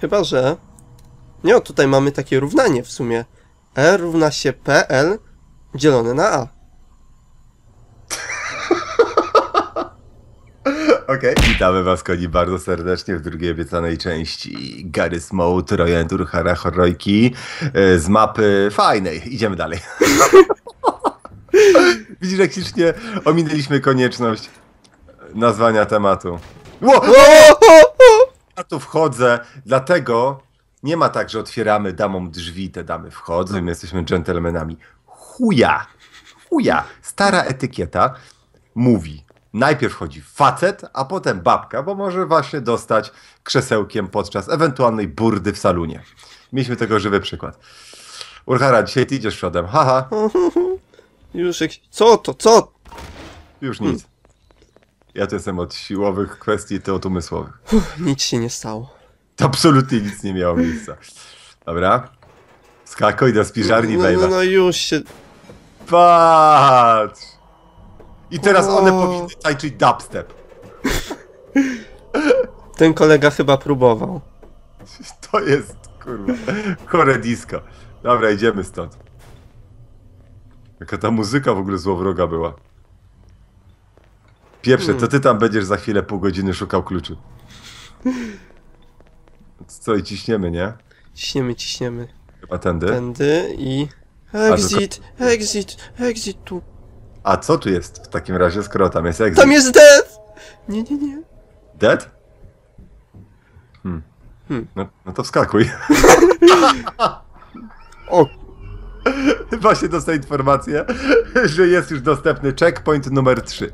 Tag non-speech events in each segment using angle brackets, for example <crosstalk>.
Chyba, że... Nie, o, tutaj mamy takie równanie w sumie. E równa się PL dzielone na A. <laughs> Okej. Witamy was, koni, bardzo serdecznie w drugiej obiecanej części Garry's Mode, Royentur, Hara, Horrojki e, z mapy fajnej. Idziemy dalej. <laughs> Widzisz, jak ślicznie ominęliśmy konieczność nazwania tematu. Ło! Ja tu wchodzę, dlatego nie ma tak, że otwieramy damom drzwi, te damy wchodzą, my jesteśmy dżentelmenami. Chuja! Chuja! Stara etykieta mówi, najpierw wchodzi facet, a potem babka, bo może właśnie dostać krzesełkiem podczas ewentualnej burdy w salonie. Mieliśmy tego żywy przykład. Urhara, dzisiaj ty idziesz przodem. Haha, <laughs> Już jak... Co to, co? już nic. Ja tu jestem od siłowych kwestii, ty od umysłowych. Uff, nic się nie stało. Absolutnie nic nie miało miejsca. Dobra. Skakuj do spiżarni, no, no, no już się... Patrz! I teraz one O. powinny tańczyć dubstep. Ten kolega chyba próbował. To jest, kurwa, chore disco. Dobra, idziemy stąd. Jaka ta muzyka w ogóle złowroga była. Pierwsze, to ty tam będziesz za chwilę pół godziny szukał kluczy. Co i ciśniemy, nie? Ciśniemy, ciśniemy. Chyba tędy. Tędy i... Exit, exit, exit tu. A co tu jest w takim razie, skoro tam jest exit? Tam jest death! Nie, nie, nie. Dead? Hmm. Hmm. No, no to wskakuj. <laughs> <laughs> O, <laughs> Właśnie dostałem informację, <laughs> że jest już dostępny checkpoint numer 3.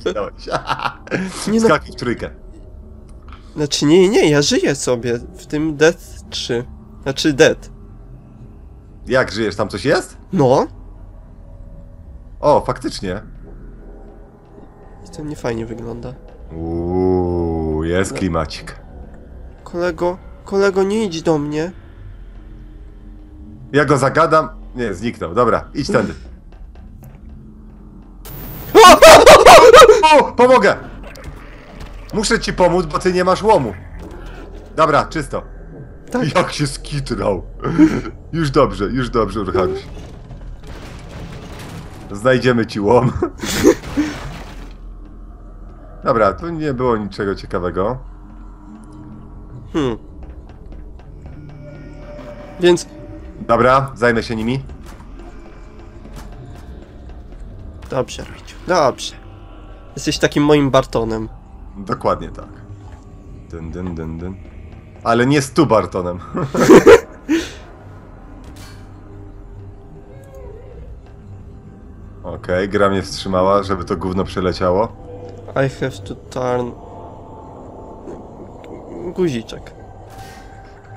Zginąłeś. <laughs> nie no. Skakuj w trójkę. Znaczy nie, nie, ja żyję sobie w tym Death 3. Znaczy Dead. Jak żyjesz? Tam coś jest? No. O, faktycznie. I to nie fajnie wygląda. Uuu, jest klimacik. Kolego, kolego, nie idź do mnie. Ja go zagadam. Nie, zniknął. Dobra, idź tędy. <laughs> O, pomogę! Muszę ci pomóc, bo ty nie masz łomu. Dobra, czysto. Tak. Jak się skitrał. <laughs> Już dobrze, już dobrze, Urcharuś. Znajdziemy ci łom. <laughs> Dobra, tu nie było niczego ciekawego. Hmm. Więc, Dobra, zajmę się nimi. dobrze, Rojciu, dobrze. Jesteś takim moim Bartonem. Dokładnie tak. Dyn, dyn, dyn, dyn. Ale nie z tu Bartonem. <laughs> Okej, gra mnie wstrzymała, żeby to gówno przeleciało. I have to turn... Guziczek.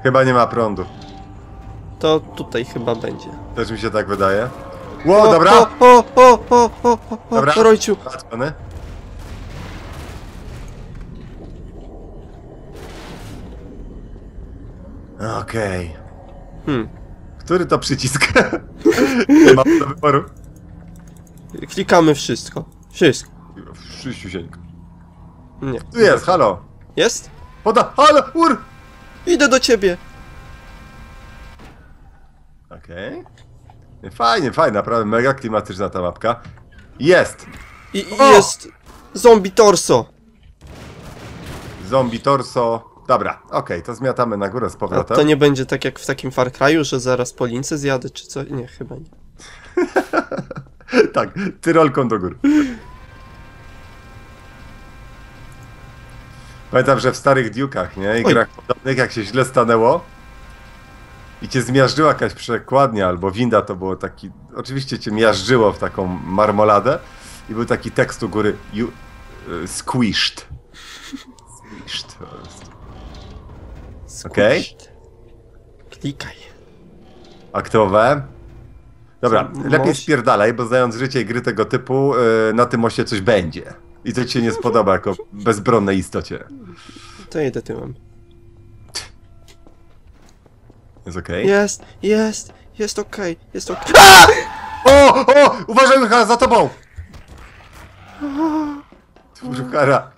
Chyba nie ma prądu. To tutaj chyba będzie. Też mi się tak wydaje. Ło, dobra! O, o, o, o, o, o, Dobra. o, Rojciu. Załatwiony. Okej. Hmm. Który to przycisk? <laughs> nie ma do wyboru. Klikamy wszystko. Wszystko. Wszyściusieńko. Nie. Tu jest, halo. Jest? Poda, halo, ur! Idę do ciebie. Okej. Fajnie, fajnie, naprawdę mega klimatyczna ta mapka. Jest! I, i O! jest zombie torso. Zombie torso. Dobra, okej, to zmiatamy na górę z A powrotem. to nie będzie tak jak w takim Far Cry'u, że zaraz po lince zjadę, czy co? Nie, chyba nie. <laughs> tak, tyrolką do góry. Pamiętam, że w starych Duke'ach, nie? I Oj. grach podobnych, jak się źle stanęło i cię zmiażdżyła jakaś przekładnia albo winda, to było taki... Oczywiście cię miażdżyło w taką marmoladę i był taki tekst u góry you, y, squished. Squished. Okej. Squished. Klikaj. Aktowe. Dobra, lepiej spierdalaj, bo znając życie i gry tego typu, yy, na tym moście coś będzie. I to ci się nie spodoba jako bezbronnej istocie. To jedę tyłem. Jest okej? Jest, jest, jest okej, jest okej. O, o! Uważaj, Michał, za tobą! Żuchara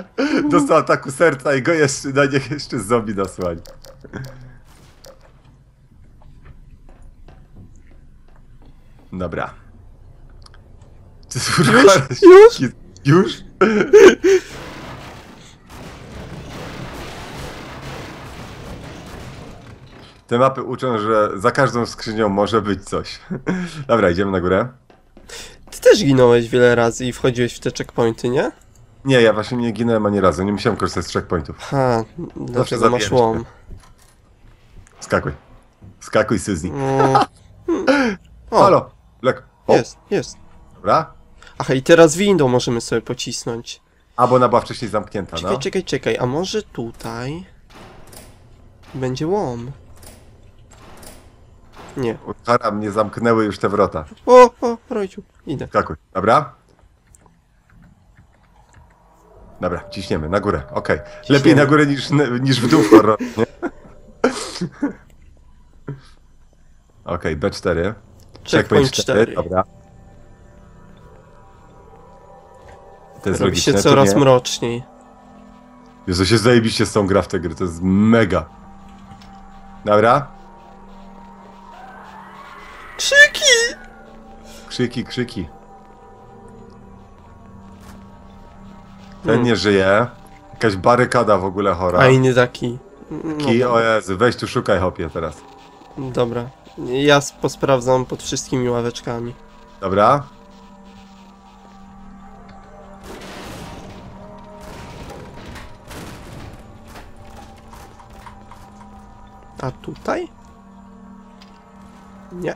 dostał ataku serca i go jeszcze, na niech jeszcze zombie nasłali. Dobra. Ty Już? Już? Już? <laughs> Te mapy uczą, że za każdą skrzynią może być coś. <laughs> Dobra, idziemy na górę. Ty też ginąłeś wiele razy i wchodziłeś w te checkpointy, nie? Nie, ja właśnie nie ginąłem ani razu, nie musiałem korzystać z checkpointów. Ha, dlaczego masz łom? Skakuj. Skakuj, Syzni. Mm. <laughs> O, Halo! Lek. O, jest, jest. dobra. Aha, i teraz windą możemy sobie pocisnąć. A, bo ona była wcześniej zamknięta, Czekaj, no. czekaj, czekaj, a może tutaj będzie łom? Nie. Hara mnie zamknęły już te wrota. O, o, Rojciu, idę. Skakuj, dobra? Dobra, ciśniemy, na górę, okej. Lepiej na górę niż, niż w dół w horror, nie? <laughs> Okej, B4. Checkpoint 4. Dobra. To jest Robi logiczne, się coraz nie. mroczniej. Jezu, się zajebiście z tą gra w tę gry, to jest mega. Dobra, Krzyki! krzyki, krzyki. Ten Hmm. nie żyje. Jakaś barykada w ogóle chora. A inny taki. No, Ki, dobra. o Jezu, weź tu szukaj hopie teraz. dobra. Ja posprawdzam pod wszystkimi ławeczkami. Dobra? A tutaj? Nie.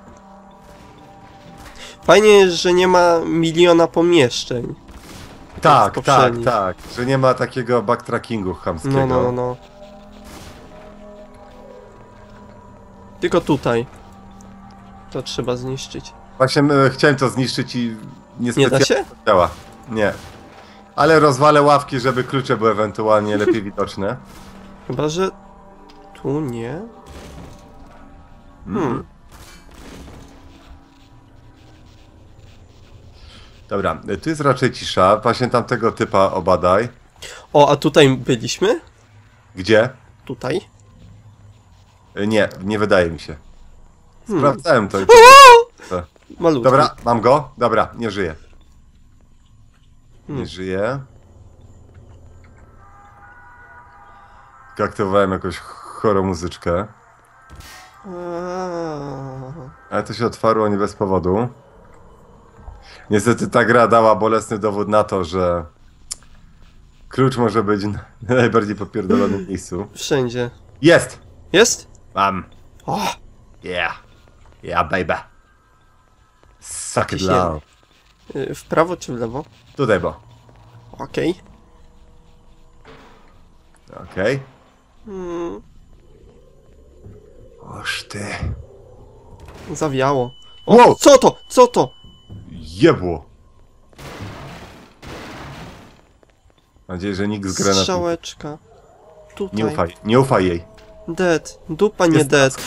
Fajnie jest, że nie ma miliona pomieszczeń. Tak, tak, tak. Że nie ma takiego backtrackingu chamskiego. No, no, no. Tylko tutaj. To trzeba zniszczyć. Właśnie e, chciałem to zniszczyć i Nie da się? działa. Nie. Ale rozwalę ławki, żeby klucze były ewentualnie lepiej <laughs> widoczne. Chyba, że tu nie. Hmm. Dobra, tu jest raczej cisza. Właśnie tamtego typa obadaj. O, a tutaj byliśmy? Gdzie? Tutaj? E, Nie, nie wydaje mi się. Hmm. Sprawdzałem to. i- Malutki. Dobra, mam go. Dobra, nie żyje. Nie Hmm. żyje. Aktywowałem jakąś chorą muzyczkę. Ale to się otwarło nie bez powodu. Niestety ta gra dała bolesny dowód na to, że klucz może być na najbardziej popierdolonym miejscu. Wszędzie. Jest! Jest? Mam. O! Yeah. Yeah, baby. Suck it down. y, W prawo czy w lewo? Tutaj, bo. Okej. Okej. Mm, Oż ty. zawiało. O, Wow! co to? Co to? Jebło. Mam nadzieję, że nikt z granatu... Strzałeczka. Tutaj. Nie ufaj, nie ufaj jej. Dead. Dupa nie Jest- dead. <laughs>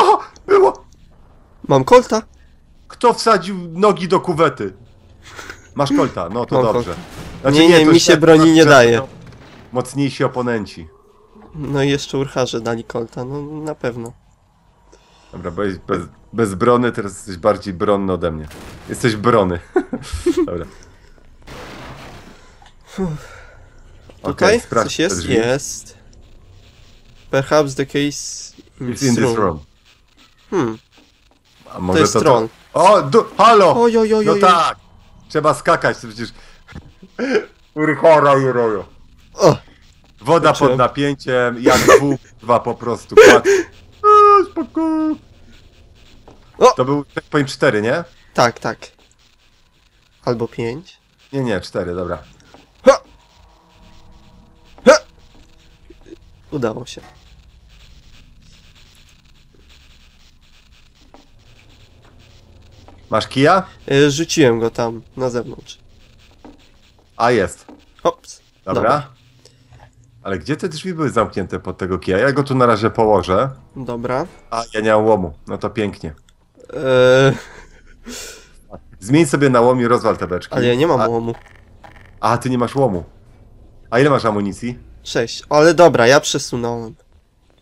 O, było! Mam kolta? Kto wsadził nogi do kuwety? Masz kolta, no to Mam dobrze. Nie, nie, to mi się świadczy broni tym, nie daje. Mocniejsi oponenci. No i jeszcze urcharze dali kolta, no na pewno. Dobra, byłeś bez, bezbrony, teraz jesteś bardziej bronny ode mnie. Jesteś brony. <laughs> Dobra. Tutaj sprawdź coś jest? Jest. Perhaps the case in, It's in this room. Hmm, A to może jest troll. O, du... halo! Oj, oj, oj, No tak! Trzeba skakać, to przecież... Urchora, jurojo. Woda pod napięciem, jak <laughs> dwóch, dwa po prostu. Patrz. Spoko. O! To był checkpoint 4, nie? tak, tak. Albo pięć. Nie, nie, 4, dobra. Ha! Ha! Udało się. Masz kija? Y, Rzuciłem go tam, na zewnątrz. A, jest. Ops. Dobra. Ale gdzie te drzwi były zamknięte pod tego kija? Ja go tu na razie położę. Dobra. A, ja nie mam łomu. No to pięknie. Eee, Zmień sobie na łom i rozwal te beczki. ale ja nie mam A, łomu. a, ty nie masz łomu. A ile masz amunicji? Sześć. Ale dobra, ja przesunąłem.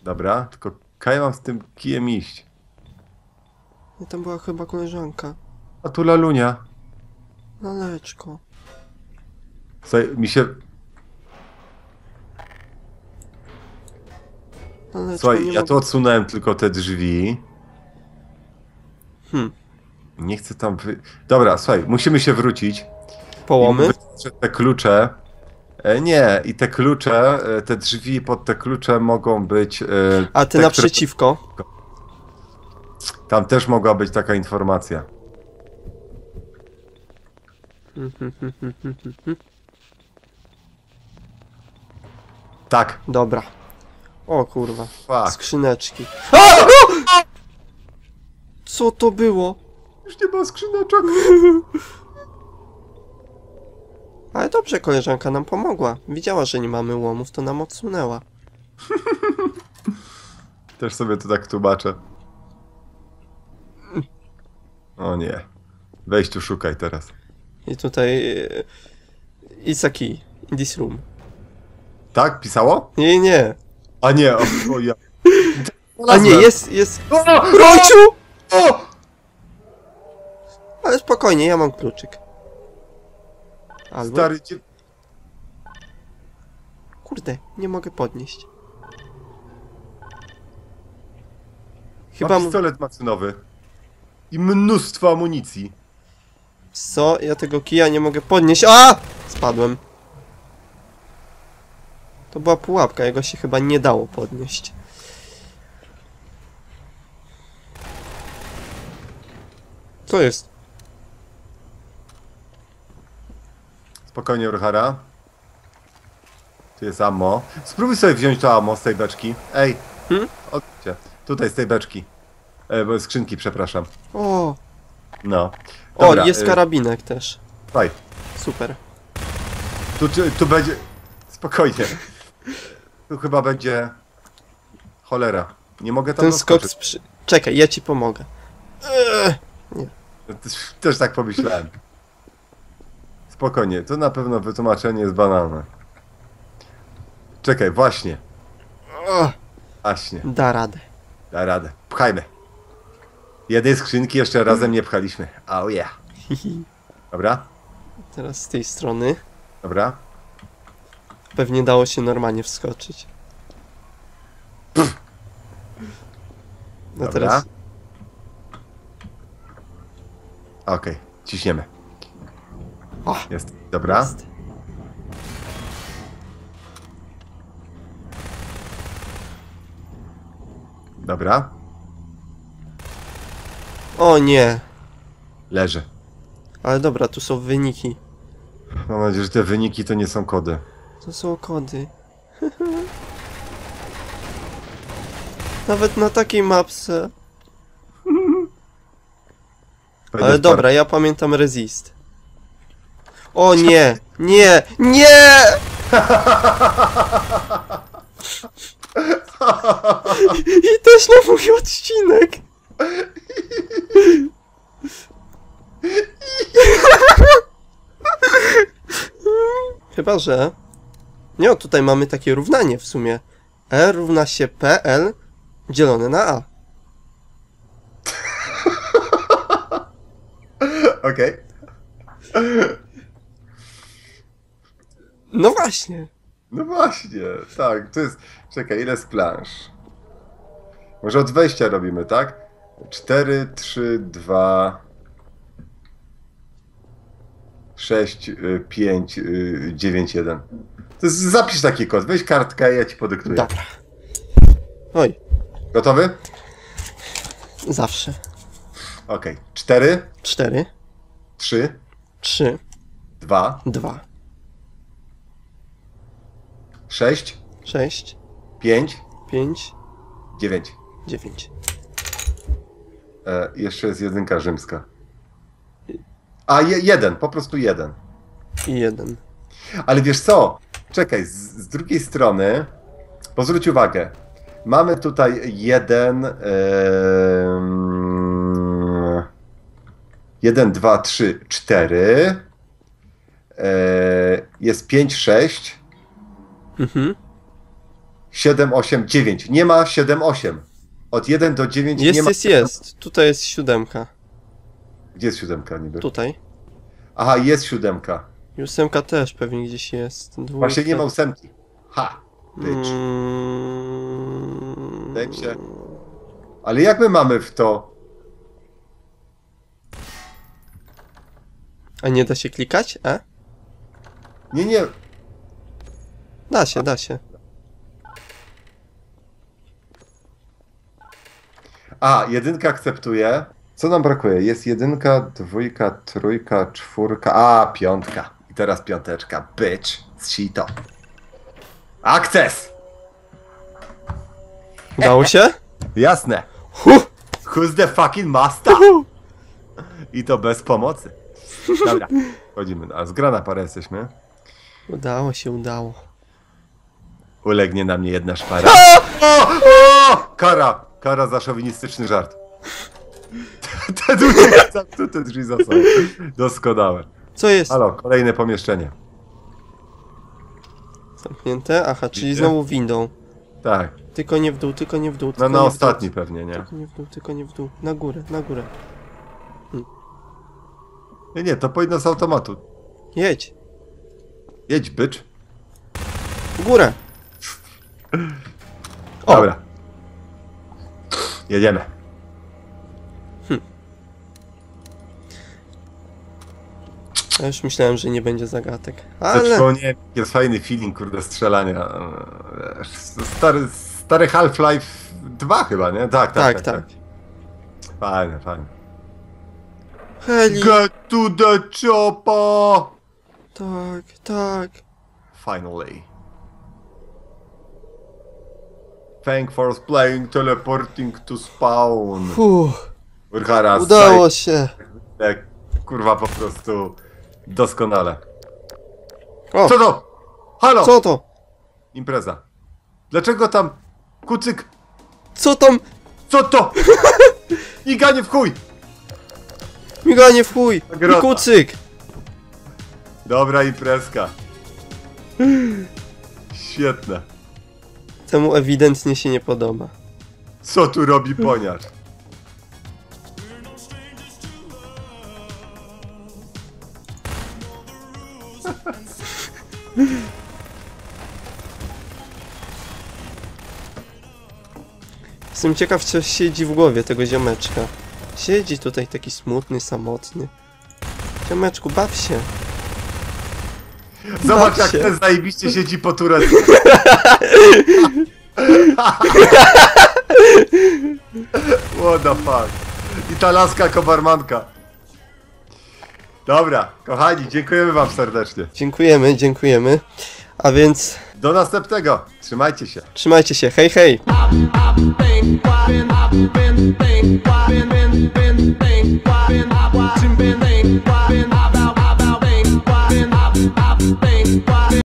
Dobra, tylko kaj mam z tym kijem iść? I tam była chyba koleżanka. A tu lalunia. Laleczko. Słuchaj, mi się... Laleczko, Słuchaj, ja mogę- tu odsunąłem tylko te drzwi. Hmm. Nie chcę tam wy... Dobra, słuchaj, musimy się wrócić. Połomy? I te klucze... E, nie, i te klucze, e, te drzwi pod te klucze mogą być... E, A ty te, naprzeciwko? które- Tam też mogła być taka informacja. <laughs> Tak, Dobra. O kurwa. fuck. Skrzyneczki. A! O! Co to było? Już nie ma skrzyneczek. <laughs> Ale dobrze, koleżanka nam pomogła. Widziała, że nie mamy łomów, to nam odsunęła. <laughs> Też sobie to tak tłumaczę. O nie. Weź tu szukaj teraz. I tutaj... It's a key. In this room. Tak? Pisało? Nie, nie. A nie, o, o ja. A nie, jest, jest... O! Rociu! O! Ale spokojnie, ja mam kluczyk. Albo... Stary, dzie... Kurde, nie mogę podnieść. Chyba ma pistolet macynowy. I mnóstwo amunicji. Co? Ja tego kija nie mogę podnieść. A! Spadłem. To była pułapka, jego się chyba nie dało podnieść. Co jest? Spokojnie, Ruchara. Tu jest ammo. Spróbuj sobie wziąć to ammo z tej beczki. Ej, Hmm? Tutaj z tej beczki. E, bo skrzynki, przepraszam. O! No. O, Dobra, jest y, karabinek też. Słuchaj, Super. tu, tu, tu będzie... Spokojnie. Tu chyba będzie... Cholera. Nie mogę tam Ten skok doskoczyć. Czekaj, ja ci pomogę. Eee, Też, też tak pomyślałem. Spokojnie, to na pewno wytłumaczenie jest banalne. Czekaj, właśnie. o, Właśnie. da radę. Da radę. Pchajmy. Jednej skrzynki jeszcze razem nie pchaliśmy. Oh yeah. Hihi. <laughs> Dobra? Teraz z tej strony. Dobra? Pewnie dało się normalnie wskoczyć. No Dobra. teraz. Okej, ciśniemy. O, Jest. Dobra? jest. Dobra? O nie. Leży. Ale dobra, tu są wyniki. Mam nadzieję, że te wyniki to nie są kody. To są kody. <laughs> Nawet na takiej mapce. Ale dobra, ja pamiętam resist. O nie! Nie! Nie! I też na mój odcinek! Chyba, że... Nie, o, tutaj mamy takie równanie w sumie. E równa się PL dzielone na A. <laughs> Okej. No właśnie. No właśnie, tak, to jest... Czekaj, ile z plansz? Może od wejścia robimy, tak? 4, 3, 2... 6, 5, 9, 1. To jest, zapisz taki kod, weź kartkę ja ci podyktuję. Dobra. Oj, Gotowy? zawsze. Okej. 4, 4, 3, 3, 2, 2, 6, 6, 5, 5, 9. 9. E, jeszcze jest jedynka rzymska. A, je, jeden, po prostu jeden. I 1. Ale wiesz co? Czekaj, z, z drugiej strony, bo zwróć uwagę, mamy tutaj jeden, em, jeden, dwa, trzy, cztery, e, jest pięć, sześć, Mhm. 7, 8, 9. Nie ma 7, 8. Od 1 do 9 Jest, nie ma. jest, jest. Tutaj jest siódemka. Gdzie jest siódemka niby? Tutaj. Aha, jest siódemka. Ósemka też pewnie gdzieś jest. Dwójka. Właśnie nie ma ósemki. Ha! Bitch. Mm. Mi się- Ale jak my mamy w to? A nie da się klikać? E? Nie, nie. Da się, da się. A, jedynka akceptuje. Co nam brakuje? Jest jedynka, dwójka, trójka, czwórka. A, piątka. I teraz piąteczka. Bitch. Z sito. Akces! Udało się? Jasne. Huh! Who's the fucking master? I to bez pomocy. Dobra, chodzimy. A zgrana parę jesteśmy. Udało się, udało. Ulegnie na mnie jedna szpara. O! O! Kara! Kara za szowinistyczny żart. Te <laughs> drzwi, te drzwi za sobą. Doskonałe. Co jest? Halo, kolejne pomieszczenie. Zamknięte? Aha, czyli Widzicie? znowu windą. Tak. Tylko nie w dół, tylko nie w dół. No Tylko na nie w ostatni Dół. pewnie, nie? Tylko nie w dół, tylko nie w dół. Na górę, na górę. Nie, nie, to powinno z automatu. Jedź. Jedź, bycz. W górę. <laughs> O. Dobra. Jedziemy. Ja już myślałem, że nie będzie zagadek. Ale... Ale... Przypomniałem, jest fajny feeling, kurde, strzelania. Wiesz, Stary, stary Half-Life 2 chyba, nie? Tak, tak, Tak, tak. Fajne, fajne. Heli. Get to the chopper! Tak, tak. Finally. Thank for playing teleporting to spawn. Fuh, udało się. saj- Kurwa, po prostu doskonale. O, Co to? Halo! co to? Impreza. Dlaczego tam kucyk? Co tam? Co to? <laughs> Iganie w chuj! Miganie w chuj. I kucyk. Dobra imprezka. Świetne. Temu ewidentnie się nie podoba. Co tu robi poniarz? Jestem ciekaw, co siedzi w głowie tego ziomeczka. Siedzi tutaj taki smutny, samotny. Ziomeczku, baw się. Zobacz jak się. ten zajebiście siedzi po turecku. What the fuck. I ta laska kobarmanka. Dobra, kochani, dziękujemy wam serdecznie. Dziękujemy, dziękujemy. A więc do następnego. Trzymajcie się. Trzymajcie się. Hej, hej.